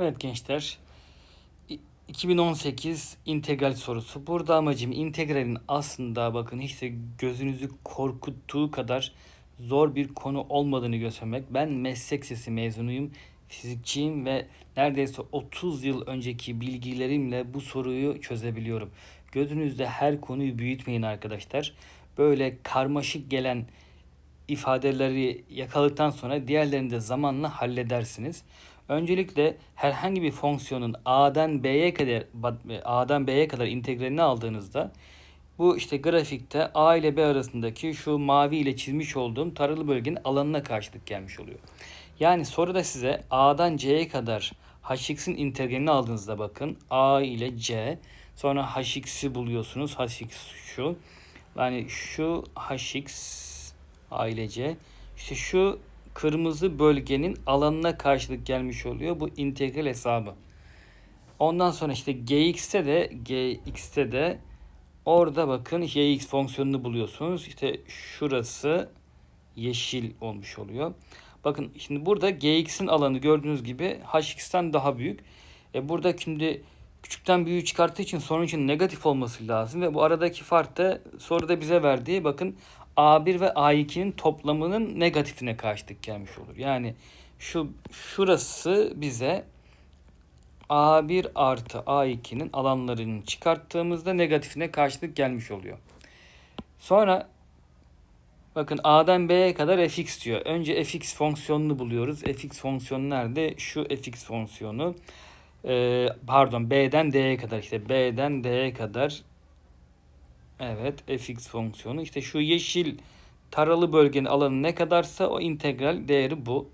Evet gençler. İ- 2018 integral sorusu. Burada amacım integralin aslında bakın hiç de gözünüzü korkuttuğu kadar zor bir konu olmadığını göstermek. Ben meslek sesi mezunuyum. Fizikçiyim ve neredeyse 30 yıl önceki bilgilerimle bu soruyu çözebiliyorum. Gözünüzde her konuyu büyütmeyin arkadaşlar. Böyle karmaşık gelen ifadeleri yakaladıktan sonra diğerlerini de zamanla halledersiniz. Öncelikle herhangi bir fonksiyonun A'dan B'ye kadar A'dan B'ye kadar integralini aldığınızda bu işte grafikte A ile B arasındaki şu mavi ile çizmiş olduğum taralı bölgenin alanına karşılık gelmiş oluyor. Yani soruda size A'dan C'ye kadar hx'in integralini aldığınızda bakın A ile C sonra hx'i buluyorsunuz. hx şu. Yani şu hx A ile C. İşte şu kırmızı bölgenin alanına karşılık gelmiş oluyor bu integral hesabı. Ondan sonra işte gx'te de gx'te de orada bakın gx fonksiyonunu buluyorsunuz. İşte şurası yeşil olmuş oluyor. Bakın şimdi burada gx'in alanı gördüğünüz gibi hx'ten daha büyük. E burada şimdi küçükten büyüğü çıkarttığı için için negatif olması lazım ve bu aradaki fark da soruda bize verdiği bakın A1 ve A2'nin toplamının negatifine karşılık gelmiş olur. Yani şu şurası bize A1 artı A2'nin alanlarını çıkarttığımızda negatifine karşılık gelmiş oluyor. Sonra bakın A'dan B'ye kadar fx diyor. Önce fx fonksiyonunu buluyoruz. fx fonksiyonu nerede? Şu fx fonksiyonu. Pardon B'den D'ye kadar işte B'den D'ye kadar Evet fx fonksiyonu işte şu yeşil taralı bölgenin alanı ne kadarsa o integral değeri bu.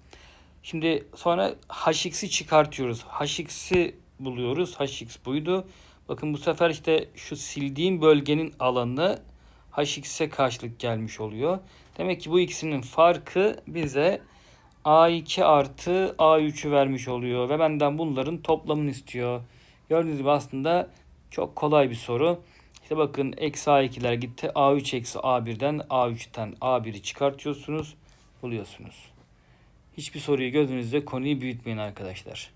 Şimdi sonra hx'i çıkartıyoruz. hx'i buluyoruz. hx buydu. Bakın bu sefer işte şu sildiğim bölgenin alanı hx'e karşılık gelmiş oluyor. Demek ki bu ikisinin farkı bize a2 artı a3'ü vermiş oluyor. Ve benden bunların toplamını istiyor. Gördüğünüz gibi aslında çok kolay bir soru. İşte bakın eksi A2'ler gitti. A3 eksi A1'den A3'ten A1'i çıkartıyorsunuz. Buluyorsunuz. Hiçbir soruyu gözünüzde konuyu büyütmeyin arkadaşlar.